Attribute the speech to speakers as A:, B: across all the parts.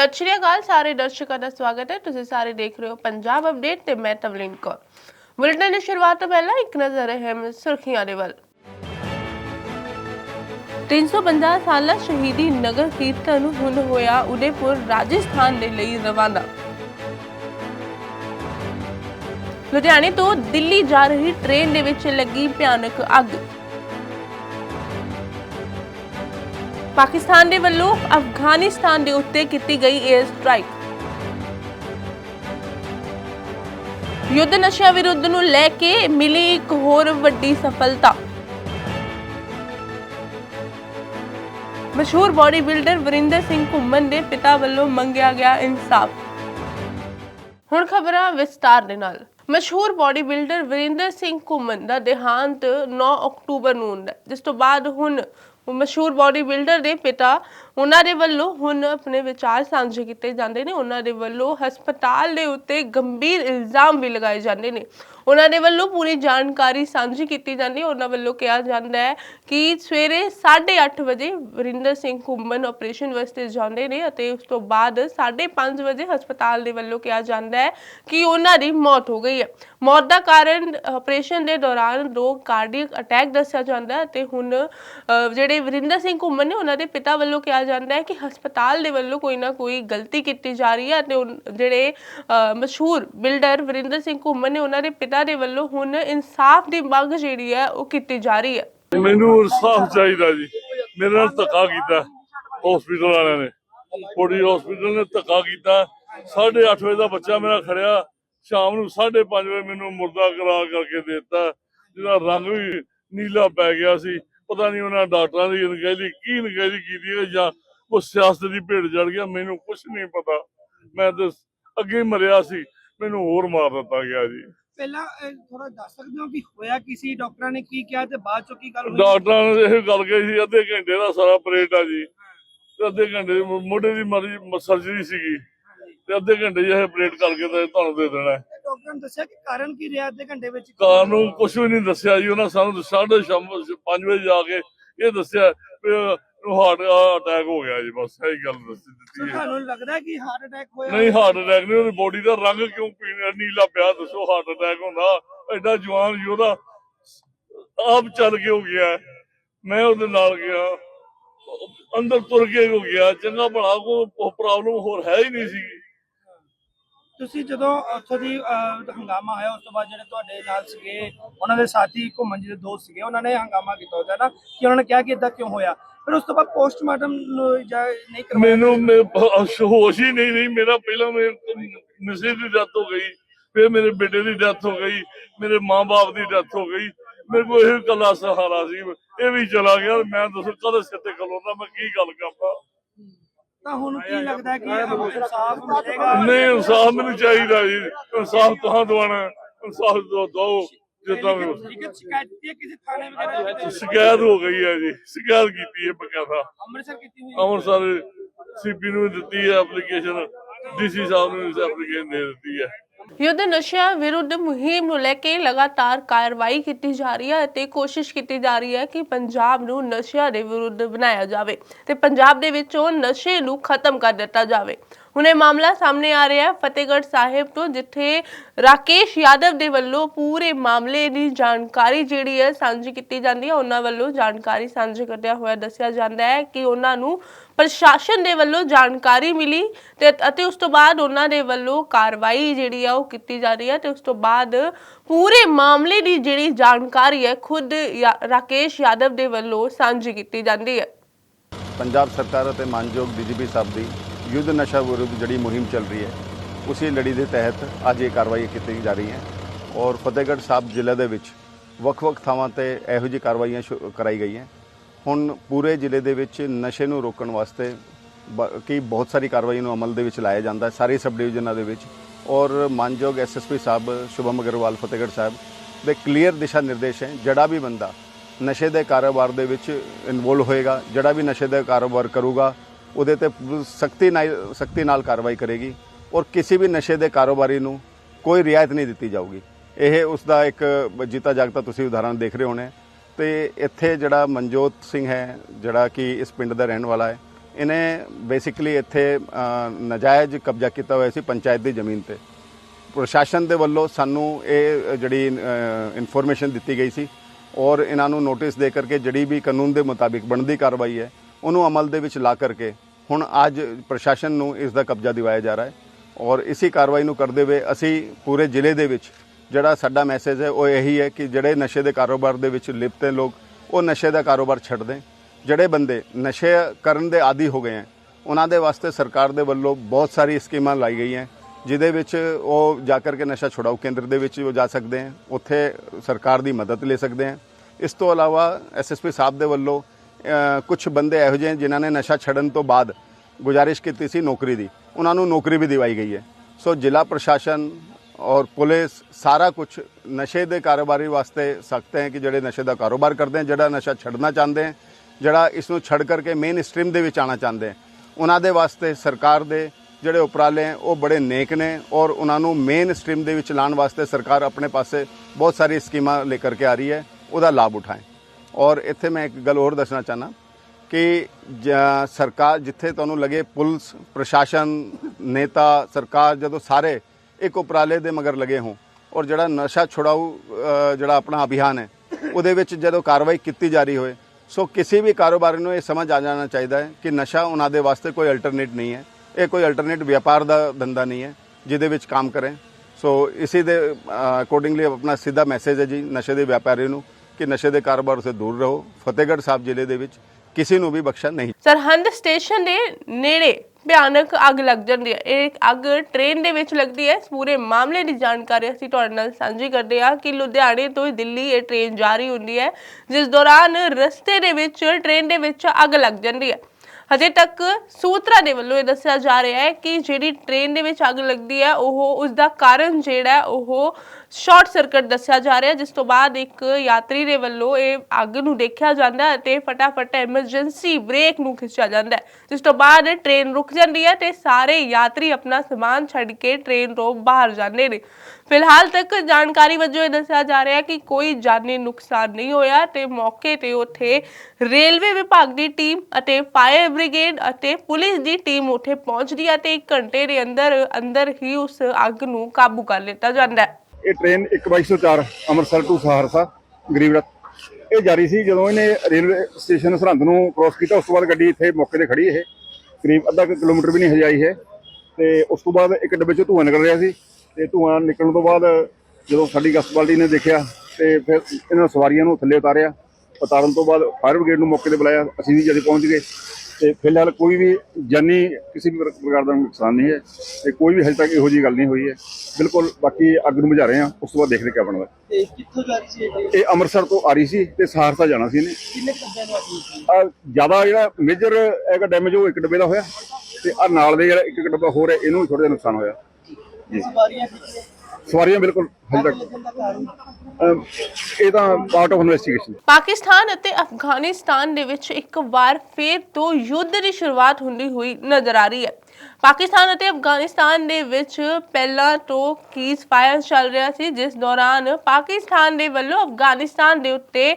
A: ਸਤਿ ਸ਼੍ਰੀ ਅਕਾਲ, ਸਾਰੇ ਦਰਸ਼ਕਾਂ ਦਾ ਸਵਾਗਤ ਹੈ। ਤੁਸੀਂ ਸਾਰੇ ਦੇਖ ਰਹੇ ਹੋ ਪੰਜਾਬ ਅਪਡੇਟ ਤੇ ਮੈਂ ਤਵਲੀਨ ਕੌਰ। ਬੁਲੇਟਿਨ ਦੀ ਸ਼ੁਰੂਆਤ ਤੋਂ ਪਹਿਲਾਂ ਇੱਕ ਨਜ਼ਰ ਅਹਿਮ ਸੁਰਖੀਆਂ ਦੇ ਵੱਲ। 350 ਸਾਲਾ ਸ਼ਹੀਦੀ ਨਗਰ ਕੀਰਤਨ ਹੁਣ ਹੋਇਆ ਉਦੈਪੁਰ, ਰਾਜਸਥਾਨ ਦੇ ਲਈ ਰਵਾਨਾ। ਲੁਧਿਆਣੇ ਤੋਂ ਦਿੱਲੀ ਜਾ ਰਹੀ ਟ੍ਰੇਨ ਦੇ ਵਿੱਚ ਲੱਗੀ ਭਿਆਨਕ ਅੱਗ। ਪਾਕਿਸਤਾਨ ਦੇ ਵੱਲੋਂ ਅਫਗਾਨਿਸਤਾਨ ਦੇ ਉੱਤੇ ਕੀਤੀ ਗਈ 에ਅਰ ਸਟ੍ਰਾਈਕ ਯੁੱਧ ਨਸ਼ਿਆਂ ਵਿਰੁੱਧ ਨੂੰ ਲੈ ਕੇ ਮਿਲੀ ਇੱਕ ਹੋਰ ਵੱਡੀ ਸਫਲਤਾ। ਮਸ਼ਹੂਰ ਬਾਡੀ ਬਿਲਡਰ ਵਰਿੰਦਰ ਸਿੰਘ ਘੁੰਮਣ ਦੇ ਪਿਤਾ ਵੱਲੋਂ ਮੰਗਿਆ ਗਿਆ ਇਨਸਾਫ। ਹੁਣ ਖਬਰਾਂ ਵਿਸਤਾਰ ਦੇ ਨਾਲ। ਮਸ਼ਹੂਰ ਬਾਡੀ ਬਿਲਡਰ ਵਰਿੰਦਰ ਸਿੰਘ ਘੁੰਮਣ ਦਾ ਦੇਹਾਂਤ 9 ਅਕਤੂਬਰ ਨੂੰ ਹੁੰਦਾ ਜਿਸ ਤੋਂ ਬਾਅਦ ਹੁਣ ਮਸ਼ਹੂਰ ਬਾਡੀ ਬਿਲਡਰ ਦੇ ਪਿਤਾ ਉਹਨਾਂ ਦੇ ਵੱਲੋਂ ਹੁਣ ਆਪਣੇ ਵਿਚਾਰ ਸਾਂਝੇ ਕੀਤੇ ਜਾਂਦੇ ਨੇ ਉਹਨਾਂ ਦੇ ਵੱਲੋਂ ਹਸਪਤਾਲ ਦੇ ਉੱਤੇ ਗੰਭੀਰ ਇਲਜ਼ਾਮ ਵੀ ਲਗਾਏ ਜਾਂਦੇ ਨੇ। ਉਹਨਾਂ ਦੇ ਵੱਲੋਂ ਪੂਰੀ ਜਾਣਕਾਰੀ ਸਾਂਝੀ ਕੀਤੀ ਜਾਂਦੀ ਹੈ। ਉਹਨਾਂ ਵੱਲੋਂ ਕਿਹਾ ਜਾਂਦਾ ਹੈ ਕਿ ਸਵੇਰੇ 8:30 ਵਜੇ ਵਰਿੰਦਰ ਸਿੰਘ ਘੁੰਮਣ ਆਪਰੇਸ਼ਨ ਵਾਸਤੇ ਜਾਂਦੇ ਨੇ ਅਤੇ ਉਸ ਤੋਂ ਬਾਅਦ 5:30 ਵਜੇ ਹਸਪਤਾਲ ਦੇ ਵੱਲੋਂ ਕਿਹਾ ਜਾਂਦਾ ਹੈ ਕਿ ਉਹਨਾਂ ਦੀ ਮੌਤ ਹੋ ਗਈ ਹੈ। ਮੌਤ ਦਾ ਕਾਰਨ ਆਪਰੇਸ਼ਨ ਦੇ ਦੌਰਾਨ ਦੋ ਕਾਰਡੀਅਕ ਅਟੈਕ ਦੱਸਿਆ ਜਾਂਦਾ ਹੈ ਤੇ ਹੁਣ ਅ, ਜਿਹੜੇ ਵਰਿੰਦਰ ਸਿੰਘ ਘੁੰਮਣ ਨੇ ਉਹਨਾਂ ਦੇ ਪਿਤਾ ਵੱਲੋਂ ਕਿਹਾ ਜਾਂਦਾ ਹੈ ਕਿ ਹਸਪਤਾਲ ਦੇ ਵੱਲੋਂ ਕੋਈ ਨਾ ਕੋਈ ਗਲਤੀ ਕੀਤੀ ਜਾ ਰਹੀ ਹੈ ਤੇ ਉਨ- ਜਿਹੜੇ ਅ, ਮਸ਼ਹੂਰ ਬਿਲਡਰ ਵਰਿੰਦਰ ਸਿੰਘ ਘੁੰਮਣ ਨੇ ਉਹਨਾਂ ਦੇ ਪਿਤਾ ਦੇ ਵੱਲੋਂ ਹੁਣ ਇਨਸਾਫ ਦੀ ਮੰਗ ਜਿਹੜੀ ਹੈ ਉਹ ਕੀਤੀ ਜਾ ਰਹੀ ਹੈ।
B: ਮੈਨੂੰ ਇਨਸਾਫ ਚਾਹੀਦਾ ਜੀ। ਮੇਰੇ ਨਾਲ ਧੱਕਾ ਕੀਤਾ ਹਸਪੀਟਲ ਵਾਲਿਆਂ ਨੇ। ਕੋਡੀ ਹਸਪੀਟਲ ਨੇ ਧੱਕਾ ਕੀਤਾ। 8:30 ਵਜੇ ਦਾ ਬੱਚਾ ਮੇਰਾ ਖੜਿਆ। ਸ਼ਾਮ ਨੂੰ 5:30 ਵਜੇ ਮੈਨੂੰ ਮੁਰਦਾ ਕਰਾ ਕਰਕੇ ਦੇ ਦਿੱਤਾ ਜਿਹਦਾ ਰੰਗ ਵੀ ਨੀਲਾ ਪੈ ਗਿਆ ਸੀ। ਪਤਾ ਨਹੀਂ ਉਹਨਾਂ ਡਾਕਟਰਾਂ ਦੀ ਅਣਗਹਿਲੀ ਕੀ ਅਣਗਹਿਲੀ ਕੀਤੀ ਹੈ ਜਾਂ ਉਹ ਸਿਆਸਤ ਦੀ ਭੇਡ ਜੜ ਗਿਆ ਮੈਨੂੰ ਕੁਝ ਨਹੀਂ ਪਤਾ। ਮੈਂ ਤਾਂ ਅੱਗੇ ਮਰਿਆ ਸੀ ਮੈਨੂੰ ਹੋਰ ਮਾਰ ਦਿੱਤਾ ਗਿਆ ਜੀ।
C: ਪਹਿਲਾਂ ਥੋੜਾ ਦੱਸ ਸਕਦੇ ਹੋ ਕਿ ਹੋਇਆ ਕੀ ਸੀ? ਡਾਕਟਰਾਂ ਨੇ ਕੀ ਕਿਹਾ ਤੇ ਬਾਅਦ ਚੋਂ ਕੀ ਗੱਲ ਹੋਈ?
B: ਡਾਕਟਰਾਂ ਨੇ ਇਹ ਗੱਲ ਕਹੀ ਸੀ ਅੱਧੇ ਘੰਟੇ ਦਾ ਸਾਰਾ ਆਪਰੇਟ ਆ ਜੀ। ਤੇ ਅੱਧੇ ਘੰਟੇ ਮੋਢੇ ਦੀ ਮਰਜ਼ੀ ਸਰਜਰੀ ਸੀਗੀ। ਤੇ ਅੱਧੇ ਘੰਟੇ ਇਹ ਆਪਰੇਟ ਕਰਕੇ ਤੁਹਾਨੂੰ ਦੇ ਦੇਣਾ।
C: ਡਾਕਟਰ ਨੇ ਦੱਸਿਆ ਕਿ ਕਾਰਨ ਕੀ ਰਿਹਾ ਅੱਧੇ ਘੰਟੇ ਵਿੱਚ?
B: ਕਾਰ ਨੂੰ ਕੁਝ ਵੀ ਨਹੀਂ ਦੱਸਿਆ ਜੀ। ਉਹਨਾਂ ਸਾਨੂੰ ਸਾਢੇ ਸ਼ਾਮ 5 ਵਜੇ ਜਾ ਕੇ ਇਹ ਦੱਸਿਆ ਵੀ ਨੂੰ ਹਾਰਟ ਅਟੈਕ ਹੋ ਗਿਆ ਜੀ। ਬਸ ਇਹੀ ਗੱਲ ਦੱਸ ਦਿੱਤੀ ਹੈ।
C: ਤੁਹਾਨੂੰ ਲੱਗਦਾ ਕਿ ਹਾਰਟ ਅਟੈਕ ਹੋਇਆ?
B: ਨਹੀਂ ਹਾਰਟ ਅਟੈਕ ਨਹੀਂ ਉਹਦੀ ਬੋਡੀ ਦਾ ਰੰਗ ਕਿਉਂ ਪੀਲਾ ਨੀਲਾ ਪਿਆ ਦੱਸੋ ਹਾਰਟ ਅਟੈਕ ਹੁੰਦਾ। ਐਡਾ ਜਵਾਨ ਜੀ ਉਹਦਾ। ਆਪ ਚੱਲ ਕੇ ਹੋ ਗਿਆ। ਮੈਂ ਉਹਦੇ ਨਾਲ ਗਿਆ। ਅੰਦਰ ਤੁਰ ਕੇ ਹੋ ਗਿਆ। ਚੰਗਾ ਭਲਾ ਕੋਈ ਪ੍ਰੋਬਲਮ ਹੋਰ ਹੈ ਹੀ ਨਹੀਂ ਸੀ।
C: ਤੁਸੀਂ ਜਦੋਂ ਉੱਥੋਂ ਦੀ ਅਹ, ਹੰਗਾਮਾ ਹੋਇਆ ਉਸ ਤੋਂ ਬਾਅਦ ਜਿਹੜੇ ਤੁਹਾਡੇ ਨਾਲ ਸੀਗੇ ਉਹਨਾਂ ਦੇ ਸਾਥੀ ਘੁੰਮਣ ਜੀ ਦੋਸਤ ਸੀਗੇ ਉਹਨਾਂ ਨੇ ਹੰਗਾਮਾ ਕੀਤਾ ਉਹਦਾ ਨਾ? ਕਿ ਉਹਨਾਂ ਨੇ ਕਿਹਾ ਕਿ ਇਦਾਂ ਕਿਉਂ ਹੋਇਆ? ਫਿਰ ਉਸ ਤੋਂ ਬਾਅਦ ਪੋਸਟਮਾਰਟਮ ਜਾਂ ਨਹੀਂ ਕਰਵਾਇਆ?
B: ਮੈਨੂੰ ਮੇ- ਹ- ਹੋਸ਼ ਹੀ ਨਹੀਂ ਨਹੀਂ ਮੇਰਾ ਪਹਿਲਾਂ ਮੇਰੇ ਮਿਸਿਸ ਦੀ ਡੈਥ ਹੋ ਗਈ ਫਿਰ ਮੇਰੇ ਬੇਟੇ ਦੀ ਡੈਥ ਹੋ ਗਈ ਮੇਰੇ ਮਾਂ-ਬਾਪ ਦੀ ਡੈਥ ਹੋ ਗਈ। ਮੇਰੇ ਕੋਲ ਇਹ ਕੱਲਾ ਸਹਾਰਾ ਸੀ। ਇਹ ਵੀ ਚਲਾ ਗਿਆ ਮੈਂ ਦੱਸੋ ਕਦੇ ਸਿਰ ਤੇ ਮੈਂ ਕੀ ਗੱਲ ਕਰਦਾ
C: ਤਾਂ ਹੁਣ ਕੀ ਲੱਗਦਾ ਕਿ ਇਨਸਾਫ ਮਿਲੇਗਾ?
B: ਨਹੀਂ ਇਨਸਾਫ ਮੈਨੂੰ ਚਾਹੀਦਾ ਜੀ। ਇਨਸਾਫ ਤੁਹਾਂ ਦਵਾਣਾ ਇਨਸਾਫ ਦੋ ਦੋ ਜਿੱਦਾਂ ਵੀ
C: ਸ਼ਿਕਾਇਤ ਹੈ
B: ਗਈ ਹੈ ਜੀ। ਸ਼ਿਕਾਇਤ ਕੀਤੀ ਹੈ ਬਕਾਇਦਾ
C: ਅੰਮ੍ਰਿਤਸਰ ਕੀਤੀ ਹੋਈ ਹੈ?
B: ਅੰਮ੍ਰਿਤਸਰ ਸੀਪੀ ਨੂੰ ਦਿੱਤੀ ਹੈ ਐਪਲੀਕੇਸ਼ਨ। ਡੀਸੀ ਸਾਹਿਬ ਨੂੰ ਐਪਲੀਕੇਸ਼ਨ ਦੇ ਦਿੱਤੀ ਹੈ।
A: ਯੁੱਧ ਨਸ਼ਿਆਂ ਵਿਰੁੱਧ ਮੁਹਿੰਮ ਨੂੰ ਲੈ ਕੇ ਲਗਾਤਾਰ ਕਾਰਵਾਈ ਕੀਤੀ ਜਾ ਰਹੀ ਹੈ ਅਤੇ ਕੋਸ਼ਿਸ਼ ਕੀਤੀ ਜਾ ਰਹੀ ਹੈ ਕਿ ਪੰਜਾਬ ਨੂੰ ਨਸ਼ਿਆਂ ਦੇ ਵਿਰੁੱਧ ਬਣਾਇਆ ਜਾਵੇ ਤੇ ਪੰਜਾਬ ਦੇ ਵਿੱਚੋਂ ਨਸ਼ੇ ਨੂੰ ਖਤਮ ਕਰ ਦਿੱਤਾ ਜਾਵੇ। ਹੁਣ ਇਹ ਮਾਮਲਾ ਸਾਹਮਣੇ ਆ ਰਿਹਾ ਹੈ ਫਤਿਹਗੜ੍ਹ ਸਾਹਿਬ ਤੋਂ, ਜਿੱਥੇ ਰਾਕੇਸ਼ ਯਾਦਵ ਦੇ ਵੱਲੋਂ ਪੂਰੇ ਮਾਮਲੇ ਦੀ ਜਾਣਕਾਰੀ ਜਿਹੜੀ ਹੈ ਸਾਂਝੀ ਕੀਤੀ ਜਾਂਦੀ ਹੈ। ਉਹਨਾਂ ਵੱਲੋਂ ਜਾਣਕਾਰੀ ਸਾਂਝੀ ਕਰਦਿਆਂ ਹੋਇਆ ਦੱਸਿਆ ਜਾਂਦਾ ਹੈ ਕਿ ਉਹਨਾਂ ਨੂੰ ਪ੍ਰਸ਼ਾਸਨ ਦੇ ਵੱਲੋਂ ਜਾਣਕਾਰੀ ਮਿਲੀ ਤੇ ਅਤੇ ਉਸ ਤੋਂ ਬਾਅਦ ਉਹਨਾਂ ਦੇ ਵੱਲੋਂ ਕਾਰਵਾਈ ਜਿਹੜੀ ਆ ਉਹ ਕੀਤੀ ਜਾ ਰਹੀ ਹੈ ਤੇ ਉਸ ਤੋਂ ਬਾਅਦ ਪੂਰੇ ਮਾਮਲੇ ਦੀ ਜਿਹੜੀ ਜਾਣਕਾਰੀ ਹੈ ਖੁਦ ਯਾ- ਰਾਕੇਸ਼ ਯਾਦਵ ਦੇ ਵੱਲੋਂ ਸਾਂਝੀ ਕੀਤੀ ਜਾਂਦੀ ਹੈ।
D: ਪੰਜਾਬ ਸਰਕਾਰ ਅਤੇ ਮਾਨਯੋਗ ਡੀਜੀਪੀ ਸਾਹਿਬ ਦੀ ਯੁੱਧ ਨਸ਼ਾ ਵਿਰੁੱਧ ਜਿਹੜੀ ਮੁਹਿੰਮ ਚੱਲ ਰਹੀ ਹੈ, ਉਸੇ ਲੜੀ ਦੇ ਤਹਿਤ ਅੱਜ ਇਹ ਕਾਰਵਾਈ ਕੀਤੀ ਜਾ ਰਹੀ ਹੈ। ਔਰ ਫਤਿਹਗੜ੍ਹ ਸਾਹਿਬ ਜ਼ਿਲ੍ਹੇ ਦੇ ਵਿੱਚ ਵੱਖ-ਵੱਖ ਥਾਵਾਂ ਤੇ ਇਹੋ ਜਿਹੀ ਕਾਰਵਾਈਆਂ ਸ਼ੁ- ਕਰਾਈ ਗਈਆਂ ਹੁਣ ਪੂਰੇ ਜ਼ਿਲ੍ਹੇ ਦੇ ਵਿੱਚ ਨਸ਼ੇ ਨੂੰ ਰੋਕਣ ਵਾਸਤੇ ਬ- ਕੀ ਬਹੁਤ ਸਾਰੀ ਕਾਰਵਾਈ ਨੂੰ ਅਮਲ ਦੇ ਵਿੱਚ ਲਾਇਆ ਜਾਂਦਾ ਹੈ, ਸਾਰੇ ਸਬ ਡਿਵੀਜ਼ਨਾਂ ਦੇ ਵਿੱਚ। ਔਰ ਮਾਨਯੋਗ ਐਸਐਸਪੀ ਸਾਹਿਬ ਸ਼ੁਭਮ ਅਗਰਵਾਲ, ਫਤਿਹਗੜ੍ਹ ਸਾਹਿਬ ਦੇ ਕਲੀਅਰ ਦਿਸ਼ਾ ਨਿਰਦੇਸ਼ ਹੈ, ਜਿਹੜਾ ਵੀ ਬੰਦਾ ਨਸ਼ੇ ਦੇ ਕਾਰੋਬਾਰ ਦੇ ਵਿੱਚ ਇਨਵੋਲਵ ਹੋਏਗਾ, ਜਿਹੜਾ ਵੀ ਨਸ਼ੇ ਦਾ ਕਾਰੋਬਾਰ ਕਰੂਗਾ ਉਹਦੇ ਤੇ ਸਖਤੀ ਨਾਲ ਸਖਤੀ ਨਾਲ ਕਾਰਵਾਈ ਕਰੇਗੀ ਔਰ ਕਿਸੇ ਵੀ ਨਸ਼ੇ ਦੇ ਕਾਰੋਬਾਰੀ ਨੂੰ ਕੋਈ ਰਿਆਇਤ ਨਹੀਂ ਦਿੱਤੀ ਜਾਊਗੀ। ਇਹ ਉਸ ਦਾ ਇੱਕ ਜੀਤਾ ਜਾਗਤਾ ਤੁਸੀਂ ਉਦਾਹਰਣ ਦੇਖ ਰਹੇ ਹੋਣੇ। ਤੇ ਇੱਥੇ ਜਿਹੜਾ ਮਨਜੋਤ ਸਿੰਘ ਹੈ ਜਿਹੜਾ ਕਿ ਇਸ ਪਿੰਡ ਦਾ ਰਹਿਣ ਵਾਲਾ ਹੈ ਇਹਨੇ ਬੇਸਿਕਲੀ ਇੱਥੇ ਅ, ਨਜਾਇਜ਼ ਕਬਜ਼ਾ ਕੀਤਾ ਹੋਇਆ ਸੀ ਪੰਚਾਇਤ ਦੀ ਜ਼ਮੀਨ ਤੇ। ਪ੍ਰਸ਼ਾਸਨ ਦੇ ਵੱਲੋਂ ਸਾਨੂੰ ਇਹ ਜਿਹੜੀ ਇਨਫੋਰਮੇਸ਼ਨ ਦਿੱਤੀ ਗਈ ਸੀ ਔਰ ਇਹਨਾਂ ਨੂੰ ਨੋਟਿਸ ਦੇ ਕਰਕੇ ਜਿਹੜੀ ਵੀ ਕਾਨੂੰਨ ਦੇ ਮੁਤਾਬਿਕ ਬਣਦੀ ਕਾਰਵਾਈ ਹੈ ਉਹਨੂੰ ਅਮਲ ਦੇ ਵਿੱਚ ਲਾ ਕਰਕੇ ਹੁਣ ਅੱਜ ਪ੍ਰਸ਼ਾਸਨ ਨੂੰ ਇਸ ਦਾ ਕਬਜ਼ਾ ਦਿਵਾਇਆ ਜਾ ਰਿਹਾ ਹੈ ਔਰ ਇਸੇ ਕਾਰਵਾਈ ਨੂੰ ਕਰਦੇ ਹੋਏ ਅਸੀਂ ਪੂਰੇ ਜ਼ਿਲ੍ਹੇ ਦੇ ਵਿੱਚ ਜਿਹੜਾ ਸਾਡਾ ਮੈਸੇਜ ਹੈ, ਉਹ ਇਹੀ ਹੈ ਕਿ ਜਿਹੜੇ ਨਸ਼ੇ ਦੇ ਕਾਰੋਬਾਰ ਦੇ ਵਿੱਚ ਲਿਪਤ ਹੈ ਲੋਕ, ਉਹ ਨਸ਼ੇ ਦਾ ਕਾਰੋਬਾਰ ਛੱਡ ਦੇਣ। ਜਿਹੜੇ ਬੰਦੇ ਨਸ਼ੇ ਕਰਨ ਦੇ ਆਦੀ ਹੋ ਗਏ ਹੈ, ਉਹਨਾਂ ਦੇ ਵਾਸਤੇ ਸਰਕਾਰ ਦੇ ਵੱਲੋਂ ਬਹੁਤ ਸਾਰੀ ਸਕੀਮਾਂ ਲਾਈ ਗਈਆਂ ਜਿਹਦੇ ਵਿੱਚ ਉਹ ਜਾ ਕਰਕੇ ਨਸ਼ਾ ਛੁਡਾਊ ਕੇਂਦਰ ਦੇ ਵਿੱਚ ਉਹ ਜਾ ਸਕਦੇ ਹਨ ਉੱਥੇ ਸਰਕਾਰ ਦੀ ਮਦਦ ਲੈ ਸਕਦੇ ਹਨ ਇਸ ਤੋਂ ਇਲਾਵਾ ਐਸਐਸਪੀ ਸਾਹਿਬ ਦੇ ਵੱਲੋਂ ਕੁਝ ਬੰਦੇ ਇਹੋ ਜਿਹੇ ਜਿਨ੍ਹਾਂ ਨੇ ਨਸ਼ਾ ਛੱਡਣ ਤੋਂ ਬਾਅਦ ਗੁਜ਼ਾਰਿਸ਼ ਕੀਤੀ ਸੀ ਨੌਕਰੀ ਦੀ, ਉਹਨਾਂ ਨੂੰ ਨੌਕਰੀ ਵੀ ਦਿਵਾਈ ਗਈ ਹੈ। ਸੋ ਜ਼ਿਲ੍ਹਾ ਪ੍ਰਸ਼ਾਸਨ ਔਰ ਪੁਲਿਸ ਸਾਰਾ ਕੁਝ ਨਸ਼ੇ ਦੇ ਕਾਰੋਬਾਰੀ ਵਾਸਤੇ ਸਖਤ ਹੈ ਕਿ ਜਿਹੜੇ ਨਸ਼ੇ ਦਾ ਕਾਰੋਬਾਰ ਕਰਦੇ ਹਨ ਜਿਹੜਾ ਨਸ਼ਾ ਛੱਡਣਾ ਚਾਹੁੰਦੇ ਹਨ ਜਿਹੜਾ ਇਸ ਨੂੰ ਛੱਡ ਕਰਕੇ ਮੇਨ ਸਟ੍ਰੀਮ ਦੇ ਵਿੱਚ ਆਉਣਾ ਚਾਹੁੰਦੇ ਹਨ ਉਹਨਾਂ ਦੇ ਵਾਸਤੇ ਸਰਕਾਰ ਦੇ ਜਿਹੜੇ ਉਪਰਾਲੇ ਹੈ, ਉਹ ਬੜੇ ਨੇਕ ਨੇ ਔਰ ਉਹਨਾਂ ਨੂੰ ਮੇਨ ਸਟ੍ਰੀਮ ਦੇ ਵਿੱਚ ਲਾਉਣ ਵਾਸਤੇ ਸਰਕਾਰ ਆਪਣੇ ਪਾਸੇ ਬਹੁਤ ਸਾਰੀ ਸਕੀਮਾਂ ਲੈ ਕਰਕੇ ਆ ਰਹੀ ਹੈ, ਉਹਦਾ ਲਾਭ ਉਠਾਏ। ਔਰ ਇੱਥੇ ਮੈਂ ਇੱਕ ਗੱਲ ਹੋਰ ਦੱਸਣਾ ਚਾਹਨਾ ਕਿ ਜ- ਸਰਕਾਰ, ਜਿੱਥੇ ਤੁਹਾਨੂੰ ਲੱਗੇ ਪੁਲਿਸ, ਪ੍ਰਸ਼ਾਸਨ, ਨੇਤਾ, ਸਰਕਾਰ, ਜਦੋਂ ਸਾਰੇ ਇੱਕ ਉਪਰਾਲੇ ਦੇ ਮਗਰ ਲੱਗੇ ਹੋਣ ਔਰ ਜਿਹੜਾ ਨਸ਼ਾ ਛੁਡਾਊ ਜਿਹੜਾ ਆਪਣਾ ਅਭਿਆਨ ਹੈ, ਉਹਦੇ ਵਿੱਚ ਜਦੋਂ ਕਾਰਵਾਈ ਕੀਤੀ ਜਾ ਰਹੀ ਹੋਏ, ਸੋ ਕਿਸੇ ਵੀ ਕਾਰੋਬਾਰੀ ਨੂੰ ਇਹ ਸਮਝ ਆ ਜਾਣਾ ਚਾਹੀਦਾ ਹੈ ਕਿ ਨਸ਼ਾ ਉਹਨਾਂ ਦੇ ਵਾਸਤੇ ਕੋਈ ਅਲਟਰਨੇਟ ਨਹੀਂ ਹੈ। ਇਹ ਕੋਈ ਅਲਟਰਨੇਟ ਵਪਾਰ ਦਾ ਧੰਦਾ ਨਹੀਂ ਹੈ, ਜਿਹਦੇ ਵਿੱਚ ਕੰਮ ਕਰੇ। ਸੋ ਇਸੇ ਦੇ ਅਕੋਰਡਿੰਗਲੀ ਆਪਣਾ ਸਿੱਧਾ ਮੈਸੇਜ ਹੈ ਜੀ ਨਸ਼ੇ ਦੇ ਵਪਾਰੀ ਨੂੰ। ਕਿ ਨਸ਼ੇ ਦੇ ਕਾਰੋਬਾਰ ਤੋਂ ਦੂਰ ਰਹੋ। ਫਤਿਹਗੜ੍ਹ ਸਾਹਿਬ ਜ਼ਿਲ੍ਹੇ ਦੇ ਵਿੱਚ ਕਿਸੇ ਨੂੰ ਵੀ ਬਖਸ਼ਾ ਨਹੀਂ।
A: ਸਰਹੰਦ ਸਟੇਸ਼ਨ ਦੇ ਨੇੜੇ ਭਿਆਨਕ ਅੱਗ ਲੱਗ ਜਾਂਦੀ ਹੈ। ਇਹ ਅੱਗ ਟ੍ਰੇਨ ਦੇ ਵਿੱਚ ਲੱਗਦੀ ਹੈ। ਪੂਰੇ ਮਾਮਲੇ ਦੀ ਜਾਣਕਾਰੀ ਅਸੀਂ ਤੁਹਾਡੇ ਨਾਲ ਸਾਂਝੀ ਕਰਦੇ ਹਾਂ ਕਿ ਲੁਧਿਆਣੇ ਤੋਂ ਦਿੱਲੀ ਇਹ ਟ੍ਰੇਨ ਜਾ ਰਹੀ ਹੁੰਦੀ ਹੈ, ਜਿਸ ਦੌਰਾਨ ਰਸਤੇ ਦੇ ਵਿੱਚ, ਟ੍ਰੇਨ ਦੇ ਵਿੱਚ ਅੱਗ ਲੱਗ ਜਾਂਦੀ ਹੈ। ਹਜੇ ਤੱਕ ਸੂਤਰਾਂ ਦੇ ਵੱਲੋਂ ਇਹ ਦੱਸਿਆ ਜਾ ਰਿਹਾ ਹੈ ਕਿ ਜਿਹੜੀ ਟ੍ਰੇਨ ਦੇ ਵਿੱਚ ਅੱਗ ਲੱਗਦੀ ਹੈ, ਉਹ ਉਸ ਦਾ ਕਾਰਨ ਜਿਹੜਾ ਉਹ ਸ਼ਾਰਟ ਸਰਕਟ ਦੱਸਿਆ ਜਾ ਰਿਹਾ ਜਿਸ ਤੋਂ ਬਾਅਦ ਇੱਕ ਯਾਤਰੀ ਦੇ ਵੱਲੋਂ ਇਹ ਅੱਗ ਨੂੰ ਦੇਖਿਆ ਜਾਂਦਾ ਹੈ ਤੇ ਫਟਾਫਟ ਐਮਰਜੈਂਸੀ ਬ੍ਰੇਕ ਨੂੰ ਖਿੱਚਿਆ ਜਾਂਦਾ ਹੈ, ਜਿਸ ਤੋਂ ਬਾਅਦ ਟ੍ਰੇਨ ਰੁਕ ਜਾਂਦੀ ਹੈ ਤੇ ਸਾਰੇ ਯਾਤਰੀ ਆਪਣਾ ਸਮਾਨ ਛੱਡ ਕੇ ਟ੍ਰੇਨ ਤੋਂ ਬਾਹਰ ਜਾਂਦੇ ਨੇ। ਫਿਲਹਾਲ ਤੱਕ ਜਾਣਕਾਰੀ ਵਜੋਂ ਇਹ ਦੱਸਿਆ ਜਾ ਰਿਹਾ ਹੈ ਕਿ ਕੋਈ ਜਾਨੀ ਨੁਕਸਾਨ ਨਹੀਂ ਹੋਇਆ ਤੇ ਮੌਕੇ ਤੇ ਉੱਥੇ ਰੇਲਵੇ ਵਿਭਾਗ ਦੀ ਟੀਮ ਅਤੇ ਫਾਇਰ ਬ੍ਰਿਗੇਡ ਅਤੇ ਪੁਲਿਸ ਦੀ ਟੀਮ ਉੱਥੇ ਪਹੁੰਚਦੀ ਹੈ ਤੇ 1 ਘੰਟੇ ਦੇ ਅੰਦਰ ਅੰਦਰ ਹੀ ਉਸ ਅੱਗ ਨੂੰ ਕਾਬੂ ਕਰ ਲਿੱਤਾ ਜਾਂਦਾ ਹੈ।
E: ਇਹ ਟ੍ਰੇਨ 1204 ਅੰਮ੍ਰਿਤਸਰ ਟੂ ਸਹਾਰਸਾ, ਗਰੀਬ ਇਹ ਜਾਰੀ ਸੀ ਜਦੋਂ ਇਹਨੇ ਰੇਲਵੇ ਸਟੇਸ਼ਨ ਸਰਹੰਦ ਨੂੰ ਕ੍ਰੋਸ ਕੀਤਾ, ਉਸ ਤੋਂ ਬਾਅਦ ਗੱਡੀ ਇੱਥੇ ਮੌਕੇ ਤੇ ਖੜੀ ਇਹ। ਕਰੀਬ ਅੱਧਾ ਕਿਲੋਮੀਟਰ ਵੀ ਨਹੀਂ ਹਜਾਈ ਹੈ ਤੇ ਉਸ ਤੋਂ ਬਾਅਦ ਇੱਕ ਡੱਬੇ ਚੋਂ ਧੂੰਆਂ ਨਿਕਲ ਰਿਹਾ ਸੀ। ਤੇ ਧੂੰਆਂ ਨਿਕਲਣ ਤੋਂ ਬਾਅਦ ਜਦੋਂ ਸਾਡੀ ਗਸਤ ਬਾਲਟੀ ਨੇ ਦੇਖਿਆ ਤੇ ਫਿਰ ਇਹਨਾਂ ਸਵਾਰੀਆਂ ਨੂੰ ਥੱਲੇ ਉਤਾਰਿਆ ਉਤਾਰਨ ਤੋਂ ਬਾਅਦ ਫਾਇਰ ਬ੍ਰਿਗੇਡ ਨੂੰ ਮੌਕੇ ਤੇ ਬੁਲਾਇਆ ਅਸੀਂ ਵੀ ਜਦ ਪਹੁੰਚ ਗਏ ਤੇ ਫਿਲਹਾਲ ਕੋਈ ਵੀ ਜਾਨੀ ਕਿਸੇ ਵੀ ਪ੍ਰ- ਪ੍ਰਕਾਰ ਦਾ ਨੁਕਸਾਨ ਨਹੀਂ ਹੈ ਤੇ ਕੋਈ ਵੀ ਹਜੇ ਤੱਕ ਇਹੋ ਜਿਹੀ ਗੱਲ ਨਹੀਂ ਹੋਈ ਹੈ। ਬਿਲਕੁਲ ਬਾਕੀ ਅੱਗ ਨੂੰ ਬੁਝਾ ਰਹੇ ਹਾਂ ਉਸ ਤੋਂ ਬਾਅਦ ਦੇਖਦੇ ਕਿਆ ਬਣਦਾ।
C: ਤੇ ਕਿੱਥੋਂ ਜਾ ਰਹੀ ਸੀ ਇਹ
E: ਅੰਮ੍ਰਿਤਸਰ ਤੋਂ ਆ ਰਹੀ ਸੀ ਤੇ ਸਹਾਰਸਾ ਜਾਣਾ ਸੀ ਇਹਨੇ।
C: ਕਿੰਨੇ ਬੰਦਿਆਂ ਨੂੰ
E: ਆ ਜ਼ਿਆਦਾ ਜਿਹੜਾ ਮੇਜਰ ਹੈਗਾ ਡੈਮੇਜ ਉਹ ਇੱਕ ਡੱਬੇ ਦਾ ਹੋਇਆ ਤੇ ਆ ਨਾਲ ਦੇ ਜਿਹੜਾ ਇੱਕ ਡੱਬਾ ਹੋਰ ਹੈ ਇਹਨੂੰ ਥੋੜਾ ਜਿਹਾ ਨੁਕਸਾਨ ਹੋਇਆ।
C: ਸਵਾਰੀਆਂ
E: ਬਿਲਕੁਲ ਹਜੇ ਤੱਕ। ਇਹ ਤਾਂ ਪਾਰਟ ਆਫ ਇਨਵੈਸਟੀਗੇਸ਼ਨ
A: ਪਾਕਿਸਤਾਨ ਅਤੇ ਅਫਗਾਨਿਸਤਾਨ ਦੇ ਵਿੱਚ ਇੱਕ ਵਾਰ ਫੇਰ ਤੋਂ ਯੁੱਧ ਦੀ ਸ਼ੁਰੂਆਤ ਹੁੰਦੀ ਹੋਈ ਨਜ਼ਰ ਆ ਰਹੀ ਹੈ। ਪਾਕਿਸਤਾਨ ਅਤੇ ਅਫਗਾਨਿਸਤਾਨ ਦੇ ਵਿੱਚ ਪਹਿਲਾਂ ਤੋਂ ਕੀਸ ਫਾਇਰ ਚੱਲ ਰਿਹਾ ਸੀ। ਜਿਸ ਦੌਰਾਨ ਪਾਕਿਸਤਾਨ ਦੇ ਵੱਲੋਂ ਅਫਗਾਨਿਸਤਾਨ ਦੇ ਉੱਤੇ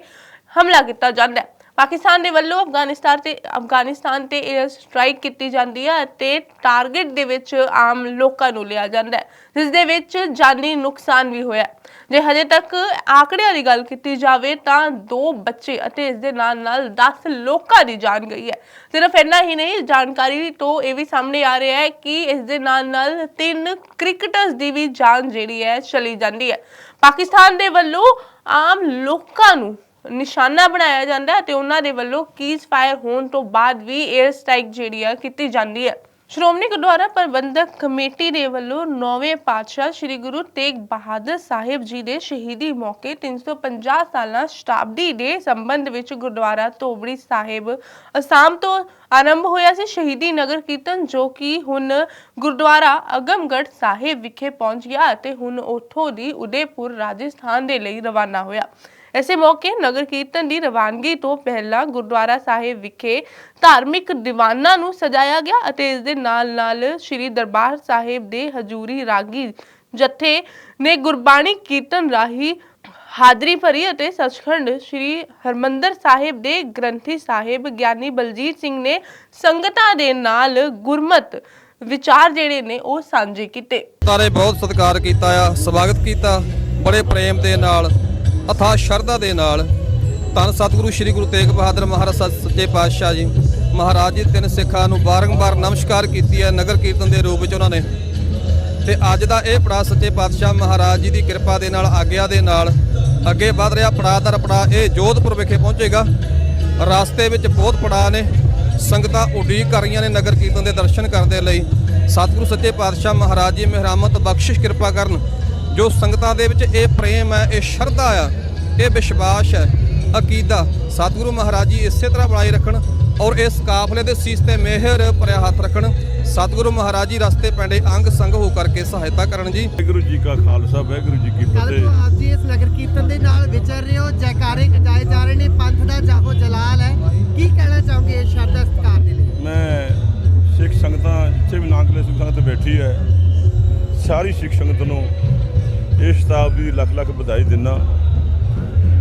A: ਹਮਲਾ ਕੀਤਾ ਜਾਂਦਾ ਹੈ। ਪਾਕਿਸਤਾਨ ਦੇ ਵੱਲੋਂ ਅਫਗਾਨਿਸਤਾਨ ਤੇ ਅਫਗਾਨਿਸਤਾਨ ਤੇ 에ਅਰ ਸਟ੍ਰਾਈਕ ਕੀਤੀ ਜਾਂਦੀ ਹੈ ਅਤੇ ਟਾਰਗੇਟ ਦੇ ਵਿੱਚ ਆਮ ਲੋਕਾਂ ਨੂੰ ਲਿਆ ਜਾਂਦਾ ਹੈ ਜਿਸ ਦੇ ਵਿੱਚ ਜਾਨੀ ਨੁਕਸਾਨ ਵੀ ਹੋਇਆ ਜੇ ਹਜੇ ਤੱਕ ਆંકੜਿਆਂ ਦੀ ਗੱਲ ਕੀਤੀ ਜਾਵੇ ਤਾਂ ਦੋ ਬੱਚੇ ਅਤੇ ਇਸ ਦੇ ਨਾਲ ਨਾਲ 10 ਲੋਕਾਂ ਦੀ ਜਾਨ ਗਈ ਹੈ। ਸਿਰਫ ਇੰਨਾ ਹੀ ਨਹੀਂ, ਜਾਣਕਾਰੀ ਤੋਂ ਇਹ ਵੀ ਸਾਹਮਣੇ ਆ ਰਿਹਾ ਹੈ ਕਿ ਇਸ ਦੇ ਨਾਲ ਨਾਲ ਤਿੰਨ ਕ੍ਰਿਕਟਰਸ ਦੀ ਵੀ ਜਾਨ ਜਿਹੜੀ ਹੈ ਚਲੀ ਜਾਂਦੀ ਹੈ। ਪਾਕਿਸਤਾਨ ਦੇ ਵੱਲੋਂ ਆਮ ਲੋਕਾਂ ਨੂੰ ਨਿਸ਼ਾਨਾ ਬਣਾਇਆ ਜਾਂਦਾ ਹੈ ਤੇ ਉਹਨਾਂ ਦੇ ਵੱਲੋਂ ਕੀਸ ਫਾਇਰ ਹੋਣ ਤੋਂ ਬਾਅਦ ਵੀ 에ਅਰ ਸਟ੍ਰਾਈਕ ਜਿਹੜੀ ਹੈ ਕੀਤੀ ਜਾਂਦੀ ਹੈ। ਸ਼੍ਰੋਮਣੀ ਗੁਰਦੁਆਰਾ ਪ੍ਰਬੰਧਕ ਕਮੇਟੀ ਦੇ ਵੱਲੋਂ ਨੌਵੇਂ ਪਾਤਸ਼ਾਹ ਸ੍ਰੀ ਗੁਰੂ ਤੇਗ ਬਹਾਦਰ ਸਾਹਿਬ ਜੀ ਦੇ ਸ਼ਹੀਦੀ ਮੌਕੇ 350 ਸਾਲਾ ਸ਼ਤਾਬਦੀ ਦੇ ਸੰਬੰਧ ਵਿੱਚ ਗੁਰਦੁਆਰਾ ਧੋਬੜੀ ਸਾਹਿਬ ਅਸਾਮ ਤੋਂ ਆਰੰਭ ਹੋਇਆ ਸੀ ਸ਼ਹੀਦੀ ਨਗਰ ਕੀਰਤਨ, ਜੋ ਕਿ ਹੁਣ ਗੁਰਦੁਆਰਾ ਅਗਮਗੜ੍ਹ ਸਾਹਿਬ ਵਿਖੇ ਪਹੁੰਚ ਗਿਆ ਅਤੇ ਹੁਣ ਉੱਥੋਂ ਦੀ ਉਦੈਪੁਰ ਰਾਜਸਥਾਨ ਦੇ ਲਈ ਰਵਾਨਾ ਹੋਇਆ। ਇਸੇ ਮੌਕੇ ਨਗਰ ਕੀਰਤਨ ਦੀ ਰਵਾਨਗੀ ਤੋਂ ਪਹਿਲਾਂ ਗੁਰਦੁਆਰਾ ਸਾਹਿਬ ਵਿਖੇ ਧਾਰਮਿਕ ਦੀਵਾਨਾਂ ਨੂੰ ਸਜਾਇਆ ਗਿਆ ਅਤੇ ਇਸ ਦੇ ਨਾਲ-ਨਾਲ ਸ੍ਰੀ ਦਰਬਾਰ ਸਾਹਿਬ ਦੇ ਹਜੂਰੀ ਰਾਗੀ ਜਥੇ ਨੇ ਗੁਰਬਾਣੀ ਕੀਰਤਨ ਰਾਹੀਂ ਹਾਜ਼ਰੀ ਭਰੀ ਅਤੇ ਸੱਚਖੰਡ ਸ੍ਰੀ ਹਰਮੰਦਰ ਸਾਹਿਬ ਦੇ ਗ੍ਰੰਥੀ ਸਾਹਿਬ ਗਿਆਨੀ ਬਲਜੀਤ ਸਿੰਘ ਨੇ ਸੰਗਤਾਂ ਦੇ ਨਾਲ ਗੁਰਮਤ ਵਿਚਾਰ ਜਿਹੜੇ ਨੇ ਉਹ ਸਾਂਝੇ ਕੀਤੇ।
F: ਤਾਰੇ ਬਹੁਤ ਸਤਿਕਾਰ ਕੀਤਾ ਆ, ਸਵਾਗਤ ਕੀਤਾ ਬੜੇ ਪ੍ਰੇਮ ਦੇ ਨਾਲ। ਅਥਾਹ ਸ਼ਰਧਾ ਦੇ ਨਾਲ ਧੰਨ ਸਤਿਗੁਰੂ ਸ੍ਰੀ ਗੁਰੂ ਤੇਗ ਬਹਾਦਰ ਮਹਾਰਾਜ ਸੱਚ- ਸੱਚੇ ਪਾਤਸ਼ਾਹ ਜੀ, ਮਹਾਰਾਜ ਜੀ ਤਿੰਨ ਸਿੱਖਾਂ ਨੂੰ ਬਾਰੰਬਾਰ ਨਮਸਕਾਰ ਕੀਤੀ ਹੈ, ਨਗਰ ਕੀਰਤਨ ਦੇ ਰੂਪ ਵਿੱਚ ਉਹਨਾਂ ਨੇ। ਤੇ ਅੱਜ ਦਾ ਇਹ ਪੜਾ ਸੱਚੇ ਪਾਤਸ਼ਾਹ ਮਹਾਰਾਜ ਜੀ ਦੀ ਕਿਰਪਾ ਦੇ ਨਾਲ, ਆਗਿਆ ਦੇ ਨਾਲ ਅੱਗੇ ਵਧ ਰਿਹਾ ਪੜਾਅ ਦਰ ਪੜਾਅ, ਇਹ ਜੋਧਪੁਰ ਵਿਖੇ ਪਹੁੰਚੇਗਾ। ਰਸਤੇ ਵਿੱਚ ਬਹੁਤ ਪੜਾਅ ਨੇ, ਸੰਗਤਾਂ ਉਡੀਕ ਕਰ ਰਹੀਆਂ ਨੇ ਨਗਰ ਕੀਰਤਨ ਦੇ ਦਰਸ਼ਨ ਕਰਨ ਦੇ ਲਈ। ਸਤਿਗੁਰੂ ਸੱਚੇ ਪਾਤਸ਼ਾਹ ਮਹਾਰਾਜ ਜੀ, ਮਿਹਰਾਮਤ, ਬਖਸ਼ਿਸ਼, ਕਿਰਪਾ ਕਰਨ ਜੋ ਸੰਗਤਾਂ ਦੇ ਵਿੱਚ ਇਹ ਪ੍ਰੇਮ ਹੈ ਇਹ ਸ਼ਰਧਾ ਆ ਇਹ ਵਿਸ਼ਵਾਸ ਹੈ ਅਕੀਦਾ। ਸਤਿਗੁਰੂ ਮਹਾਰਾਜ ਜੀ ਇਸੇ ਤਰ੍ਹਾਂ ਬਣਾਈ ਰੱਖਣ ਔਰ ਇਸ ਕਾਫਲੇ ਦੇ ਸੀਸ ਤੇ ਮਿਹਰ ਭਰਿਆ ਹੱਥ ਰੱਖਣ। ਸਤਿਗੁਰੂ ਮਹਾਰਾਜ ਜੀ ਰਸਤੇ ਪੈਂਡੇ ਅੰਗ ਸੰਗ ਹੋ ਕਰਕੇ ਸਹਾਇਤਾ ਕਰਨ ਜੀ।
B: ਵਾਹਿਗੁਰੂ ਜੀ ਕਾ ਖਾਲਸਾ ਵਾਹਿਗੁਰੂ ਜੀ ਕੀ ਫਤਿਹ।
G: ਆਪ ਜੀ ਇਸ ਨਗਰ ਕੀਰਤਨ ਦੇ ਨਾਲ ਵਿਚਰ ਰਹੇ ਹੋ ਜੈਕਾਰੇ ਗਜਾਏ ਜਾ ਰਹੇ ਨੇ ਪੰਥ ਦਾ ਜਾਗੋ ਜਲਾਲ ਹੈ। ਕੀ ਕਹਿਣਾ ਚਾਹੋਗੇ ਇਸ ਸ਼ਰਧਾ ਸਤਿਕਾਰ ਦੇ ਲਈ?
H: ਮੈਂ ਸਿੱਖ ਸੰਗਤਾਂ ਜਿੱਥੇ ਵੀ ਨਾਨਕਲੇ ਸਿੱਖ ਸੰਗਤ ਬੈਠੀ ਹੈ ਸਾਰੀ ਸਿੱਖ ਸੰਗਤ ਨੂੰ ਇਸ ਸ਼ਤਾਬਦੀ ਦੀ ਲੱਖ ਲੱਖ ਵਧਾਈ ਦਿੰਦਾ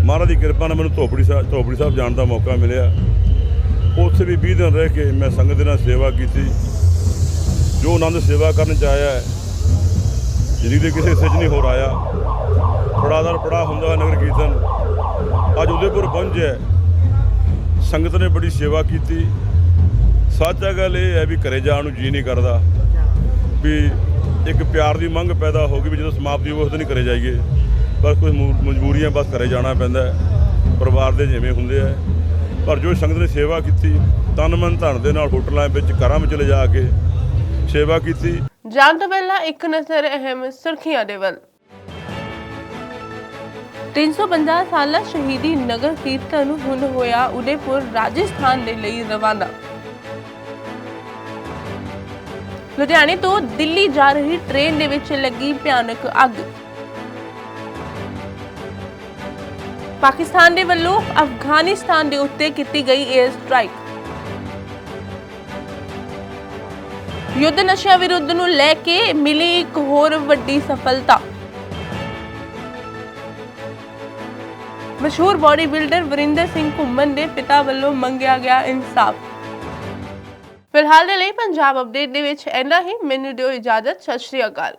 H: ਮਹਾਰਾਜ ਦੀ ਕਿਰਪਾ ਨਾਲ ਮੈਨੂੰ ਧੋਪੜੀ ਸਾਹਿਬ ਧੋਪੜੀ ਸਾਹਿਬ ਜਾਣ ਦਾ ਮੌਕਾ ਮਿਲਿਆ। ਉੱਥੇ ਵੀ 20 ਦਿਨ ਰਹਿ ਕੇ ਮੈਂ ਸੰਗਤ ਦੇ ਨਾਲ ਸੇਵਾ ਕੀਤੀ। ਜੋ ਆਨੰਦ ਸੇਵਾ ਕਰਨ ਚ ਆਇਆ ਹੈ ਜ਼ਿੰਦਗੀ ਦੇ ਕਿਸੇ ਹਿੱਸੇ 'ਚ ਨਹੀਂ ਹੋ ਰਾਇਆ ਪੜਾਦਰ ਪੜਾ ਹੁੰਦਾ ਹੈ ਨਗਰ ਕੀਰਤਨ। ਅੱਜ ਉਦੇਪੁਰ ਪਹੁੰਚਿਆ ਸੰਗਤ ਨੇ ਬੜੀ ਸੇਵਾ ਕੀਤੀ। ਸੱਚਾ ਗੱਲ ਇਹ ਹੈ ਵੀ ਘਰੇ ਜਾਣ ਨੂੰ ਜੀ ਨਹੀਂ ਕਰਦਾ। ਵੀ ਇੱਕ ਪਿਆਰ ਦੀ ਮੰਗ ਪੈਦਾ ਹੋ ਗਈ ਵੀ ਜਦੋਂ ਸਮਾਪਤੀ ਹੋਵੇ ਉਸ ਦਿਨ ਹੀ ਜਾਈਏ। ਬਸ ਕੁਝ ਮਜਬੂਰੀਆਂ ਬਸ ਘਰੇ ਜਾਣਾ ਪੈਂਦਾ ਪਰਿਵਾਰ ਦੇ ਜਿਵੇਂ ਹੁੰਦੇ ਆ। ਪਰ ਜੋ ਸੰਗਤ ਨੇ ਸੇਵਾ ਕੀਤੀ, ਤਨ ਮਨ ਧਨ ਦੇ ਨਾਲ ਹੋਟਲਾਂ ਵਿੱਚ, ਘਰਾਂ ਵਿੱਚ ਲਿਜਾ ਕੇ ਸੇਵਾ ਕੀਤੀ।
A: ਜਾਣ ਤੋਂ ਪਹਿਲਾਂ ਇੱਕ ਨਜ਼ਰ ਅਹਿਮ ਸੁਰਖੀਆਂ ਦੇ ਵੱਲ। 350 ਸਾਲਾ ਸ਼ਹੀਦੀ ਨਗਰ ਕੀਰਤਨ ਹੁਣ ਹੋਇਆ ਉਦੈਪੁਰ, ਰਾਜਸਥਾਨ ਦੇ ਲਈ ਰਵਾਨਾ। ਲੁਧਿਆਣੇ ਤੋਂ ਦਿੱਲੀ ਜਾ ਰਹੀ ਟ੍ਰੇਨ ਦੇ ਵਿੱਚ ਲੱਗੀ ਭਿਆਨਕ ਅੱਗ। ਪਾਕਿਸਤਾਨ ਦੇ ਵੱਲੋਂ ਅਫਗਾਨਿਸਤਾਨ ਦੇ ਉੱਤੇ ਕੀਤੀ ਗਈ 에ਅਰ ਸਟ੍ਰਾਈਕ ਯੁੱਧ ਨਸ਼ਾ ਵਿਰੁੱਧ ਨੂੰ ਲੈ ਕੇ ਮਿਲੀ ਇੱਕ ਹੋਰ ਵੱਡੀ ਸਫਲਤਾ। ਮਸ਼ਹੂਰ ਬਾਡੀ ਬਿਲਡਰ ਵਰਿੰਦਰ ਸਿੰਘ ਘੁੰਮਣ ਦੇ ਪਿਤਾ ਵੱਲੋਂ ਮੰਗਿਆ ਗਿਆ ਇਨਸਾਫ। ਫਿਲਹਾਲ ਦੇ ਲਈ ਪੰਜਾਬ ਅਪਡੇਟ ਦੇ ਵਿੱਚ ਇੰਨਾ ਹੀ। ਮੈਨੂੰ ਦਿਓ ਇਜਾਜ਼ਤ। ਸਤਿ ਸ਼੍ਰੀ ਅਕਾਲ।